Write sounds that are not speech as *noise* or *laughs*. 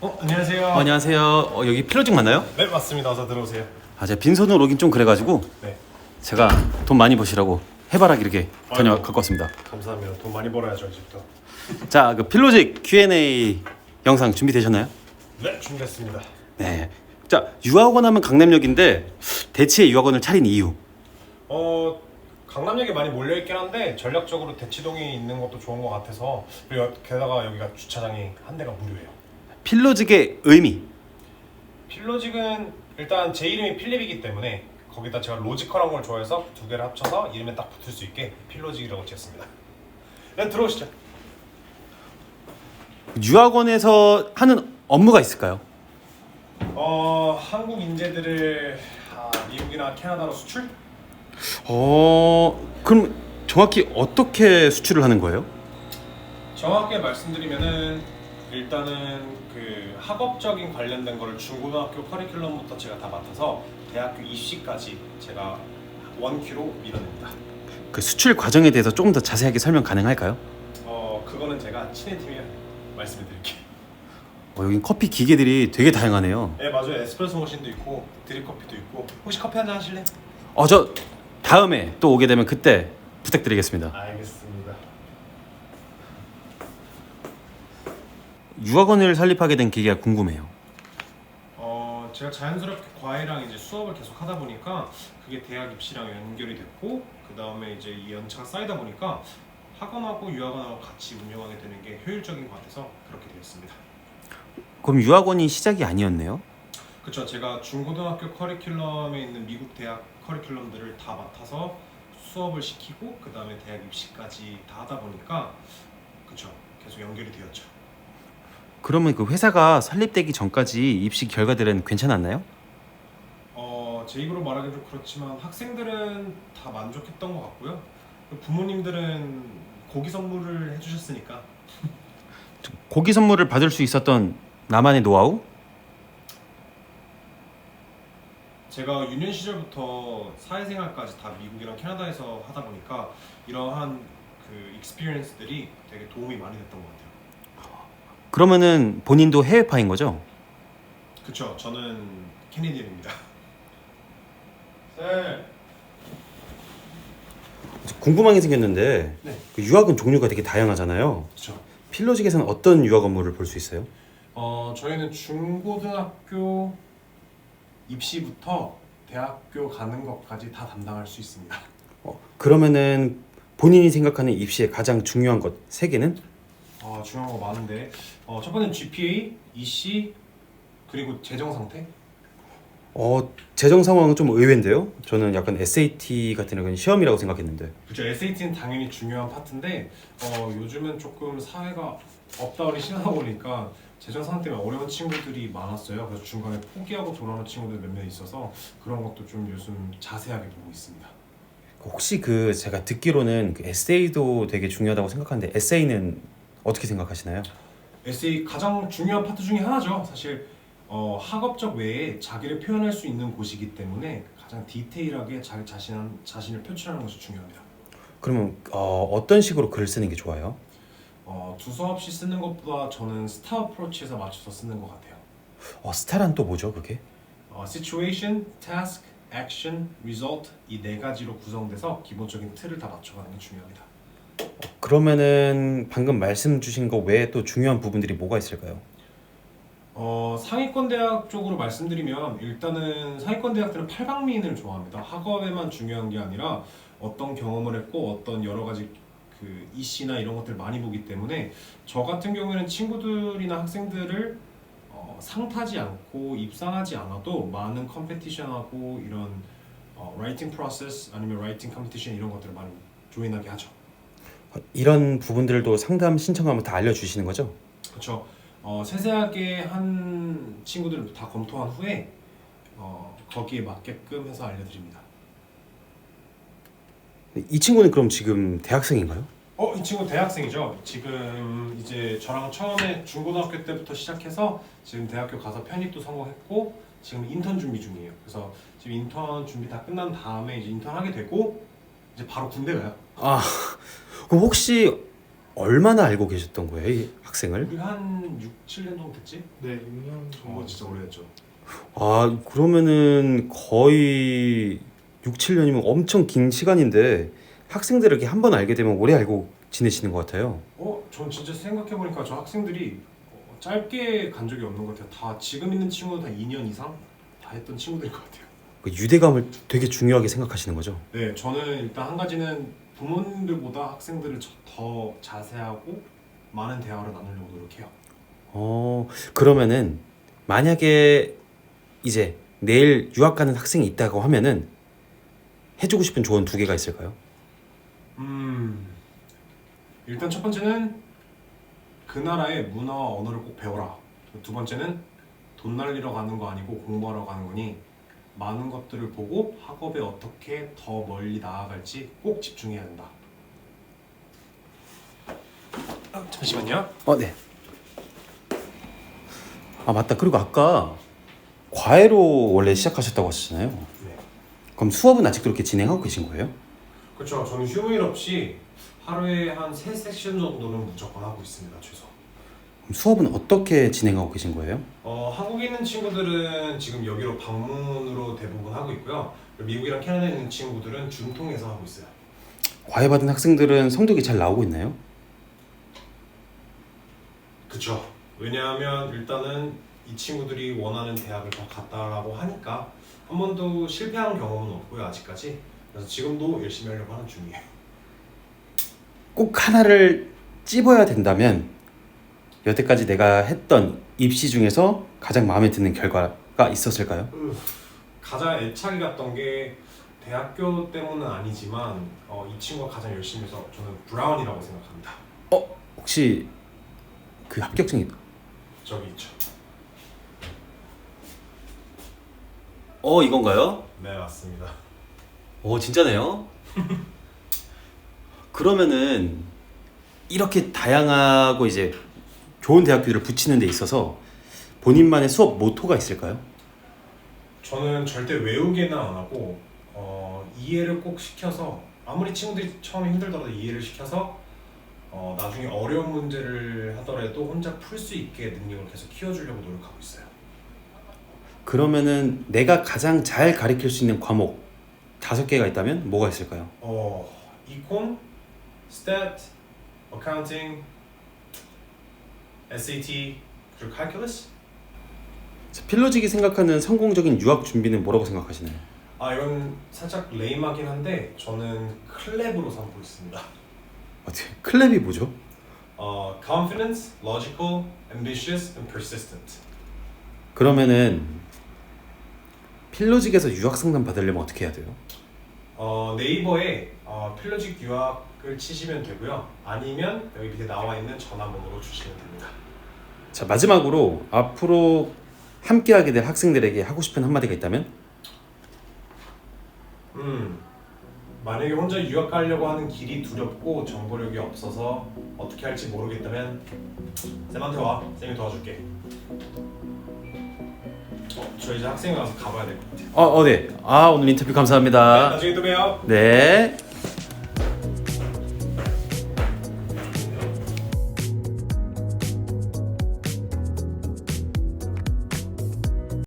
어 안녕하세요. 어, 안녕하세요. 어, 여기 필로직 맞나요? 네 맞습니다. 어서 들어오세요. 아, 제가 빈손으로 오긴 좀 그래가지고 네 제가 돈 많이 버시라고 해바라기 이렇게 전혀 아이고. 갖고 왔습니다. 감사합니다. 돈 많이 벌어야죠 이제부터. *laughs* 자, 그 필로직 Q&A 영상 준비되셨나요? 네 준비했습니다. 네. 자, 유학원 하면 강남역인데 대치에 유학원을 차린 이유. 어 강남역에 많이 몰려 있긴 한데 전략적으로 대치동이 있는 것도 좋은 것 같아서 그리고 게다가 여기가 주차장이 한 대가 무료예요. 필로직의 의미. 필로직은 일단 제 이름이 필립이기 때문에 거기다 제가 로지컬한 걸 좋아해서 두 개를 합쳐서 이름에 딱 붙을 수 있게 필로직이라고 지었습니다. 네 들어오시죠. 유학원에서 하는 업무가 있을까요? 어 한국 인재들을 아, 미국이나 캐나다로 수출? 어, 그럼 정확히 어떻게 수출을 하는 거예요? 정확하게 말씀드리면은 일단은 그 학업적인 관련된 거를 중고등학교 커리큘럼부터 제가 다 맡아서 대학교 입시까지 제가 원큐로 밀어냅니다. 그 수출 과정에 대해서 조금 더 자세하게 설명 가능할까요? 어 그거는 제가 친해 팀에 말씀을 드릴게요. 어, 여기 커피 기계들이 되게 다양하네요. 네 맞아요. 에스프레소 머신도 있고 드립 커피도 있고 혹시 커피 한 잔 하실래? 어, 저 다음에 또 오게 되면 그때 부탁드리겠습니다. 알겠습니다. 유학원을 설립하게 된 계기가 궁금해요. 어 제가 자연스럽게 과외랑 이제 수업을 계속 하다 보니까 그게 대학 입시랑 연결이 됐고 그 다음에 이제 이 연차가 쌓이다 보니까 학원하고 유학원하고 같이 운영하게 되는 게 효율적인 것 같아서 그렇게 되었습니다. 그럼 유학원이 시작이 아니었네요? 그렇죠. 제가 중고등학교 커리큘럼에 있는 미국 대학 커리큘럼들을 다 맡아서 수업을 시키고 그 다음에 대학 입시까지 다 하다 보니까 그렇죠. 계속 연결이 되었죠. 그러면 그 회사가 설립되기 전까지 입시 결과들은 괜찮았나요? 어, 제 입으로 말하기 좀 그렇지만 학생들은 다 만족했던 것 같고요. 부모님들은 고기 선물을 해주셨으니까 *laughs* 고기 선물을 받을 수 있었던 나만의 노하우? 제가 유년 시절부터 사회생활까지 다 미국이랑 캐나다에서 하다 보니까 이러한 그 익스피리언스들이 되게 도움이 많이 됐던 것 같아요. 그러면은 본인도 해외파인 거죠? 그쵸 저는 캐네디언입니다. *laughs* 네. 궁금한 게 생겼는데 네. 그 유학은 종류가 되게 다양하잖아요. 그쵸. 필로직에서는 어떤 유학 업무를 볼 수 있어요? 어 저희는 중고등학교 입시부터 대학교 가는 것까지 다 담당할 수 있습니다. 어, 그러면은 본인이 생각하는 입시의 가장 중요한 것 세 개는? 어, 중요한 거 많은데 어, 첫 번째는 GPA, EC 그리고 재정 상태. 어 재정 상황은 좀 의외인데요. 저는 약간 SAT 같은 그런 시험이라고 생각했는데. 그렇죠. SAT는 당연히 중요한 파트인데 어, 요즘은 조금 사회가 업다운이 심하다 보니까 재정 상태 때문에 어려운 친구들이 많았어요. 그래서 중간에 포기하고 돌아오는 친구들 몇 명 있어서 그런 것도 좀 요즘 자세하게 보고 있습니다. 혹시 그 제가 듣기로는 그 에세이도 되게 중요하다고 생각하는데 에세이는 어떻게 생각하시나요? 에세이 가장 중요한 파트 중에 하나죠. 사실 어, 학업적 외에 자기를 표현할 수 있는 곳이기 때문에 가장 디테일하게 자기 자신 자신을 표출하는 것이 중요합니다. 그러면 어, 어떤 식으로 글을 쓰는 게 좋아요? 어, 두서 없이 쓰는 것보다 저는 스타 어프로치에서 맞춰서 쓰는 것 같아요. 어, 스타란 또 뭐죠 그게? 어, situation, task, action, result 이 네 가지로 구성돼서 기본적인 틀을 다 맞춰가는 게 중요합니다. 그러면은 방금 말씀 주신 거 외에 또 중요한 부분들이 뭐가 있을까요? 어, 상위권 대학 쪽으로 말씀드리면 일단은 상위권 대학들은 팔방미인을 좋아합니다. 학업에만 중요한 게 아니라 어떤 경험을 했고 어떤 여러 가지 그 이씨나 이런 것들 많이 보기 때문에 저 같은 경우에는 친구들이나 학생들을 어, 상타지 않고 입상하지 않아도 많은 컴페티션하고 이런 어, 라이팅 프로세스 아니면 라이팅 컴페티션 이런 것들을 많이 조인하게 하죠. 어, 이런 부분들도 상담 신청하면 다 알려주시는 거죠? 그렇죠. 어, 세세하게 한 친구들을 다 검토한 후에 어, 거기에 맞게끔 해서 알려드립니다. 이 친구는 그럼 지금 대학생인가요? 어, 이 친구 대학생이죠. 지금 이제 저랑 처음에 중고등학교 때부터 시작해서 지금 대학교 가서 편입도 성공했고 지금 인턴 준비 중이에요. 그래서 지금 인턴 준비 다 끝난 다음에 이제 인턴 하게 되고 이제 바로 군대 가요. 아 그럼 혹시 얼마나 알고 계셨던 거예요, 이 학생을? 우리가 한 6, 7년 정도 됐지? 네, 6년 정도. 어 진짜 오래됐죠. 아, 그러면은 거의 6, 7년이면 엄청 긴 시간인데 학생들을 이렇게 한 번 알게 되면 오래 알고 지내시는 것 같아요. 어, 전 진짜 생각해 보니까 저 학생들이 어, 짧게 간 적이 없는 것 같아요. 다 지금 있는 친구는 다 2년 이상 다 했던 친구들인 것 같아요. 그 유대감을 되게 중요하게 생각하시는 거죠. 네, 저는 일단 한 가지는 부모님들보다 학생들을 저- 더 자세하고 많은 대화를 나누려고 노력해요. 어, 그러면은 만약에 이제 내일 유학 가는 학생이 있다고 하면은 해주고 싶은 조언 두 개가 있을까요? 음, 일단 첫 번째는 그 나라의 문화와 언어를 꼭 배워라. 두 번째는 돈 날리러 가는 거 아니고 공부하러 가는 거니 많은 것들을 보고 학업에 어떻게 더 멀리 나아갈지 꼭 집중해야 된다. 아, 잠시만요. 어, 네. 아 맞다. 그리고 아까 과외로 원래 시작하셨다고 하셨잖아요. 네. 그럼 수업은 아직도 이렇게 진행하고 계신 거예요? 그렇죠. 저는 휴무일 없이 하루에 한세 섹션 정도는 무조건 하고 있습니다. 최소. 수업은 어떻게 진행하고 계신 거예요? 어, 한국에 있는 친구들은 지금 여기로 방문으로 대부분 하고 있고요. 미국이랑 캐나다에 있는 친구들은 줌 통해서 하고 있어요. 과외 받은 학생들은 성적이 잘 나오고 있나요? 그쵸. 왜냐하면 일단은 이 친구들이 원하는 대학을 더 갔다라고 하니까 한 번도 실패한 경험은 없고요 아직까지. 그래서 지금도 열심히 하려고 하는 중이에요. 꼭 하나를 찝어야 된다면 여태까지 내가 했던 입시 중에서 가장 마음에 드는 결과가 있었을까요? 가장 애착이 갔던 게 대학교 때문은 아니지만 어, 이 친구가 가장 열심히 해서 저는 브라운이라고 생각합니다. 혹시 그 합격증이 저기 있죠. 어 이건가요? 네 맞습니다. 오 진짜네요. *laughs* 그러면은 이렇게 다양하고 이제 좋은 대학교들을 붙이는 데 있어서 본인만의 수업 모토가 있을까요? 저는 절대 외우기는 안 하고 어, 이해를 꼭 시켜서 아무리 친구들이 처음에 힘들더라도 이해를 시켜서 어, 나중에 어려운 문제를 하더라도 혼자 풀 수 있게 능력을 계속 키워주려고 노력하고 있어요. 그러면은 내가 가장 잘 가르칠 수 있는 과목 다섯 개가 있다면 뭐가 있을까요? 어, 이콘, 스탯, 어카운팅, SAT, 그리고 calculus? 자, 필로직이 생각하는 성공적인 유학 준비는 뭐라고 생각하시나요? 아 이건 살짝 레임하긴 한데 저는 클랩으로 삼고 있습니다. 어떻게 클랩이 뭐죠? 어, confidence, logical, ambitious, and persistent. 그러면은 필로직에서 유학 상담 받으려면 어떻게 해야 돼요? 어, 네이버에 어, 필로직 유학을 치시면 되고요. 아니면 여기 밑에 나와 있는 전화번호로 주시면 됩니다. 자 마지막으로 앞으로 함께하게 될 학생들에게 하고 싶은 한마디가 있다면? 음, 만약에 혼자 유학 가려고 하는 길이 두렵고 정보력이 없어서 어떻게 할지 모르겠다면 쌤한테 와. 쌤이 도와줄게. 어, 저 이제 학생회 가서 가봐야 될 것 같아요. 어, 어, 네. 아 오늘 인터뷰 네, 감사합니다. 나중에 또 봬요. 네.